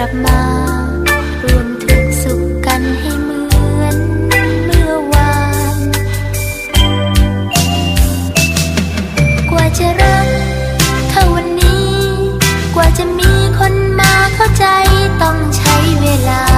ลับมารวมทุกสุขกันให้เหมือนเมื่อวาน กว่าจะรักเท่าวันนี้ กว่าจะมีคนมาเข้าใจต้องใช้เวลา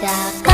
Yeah.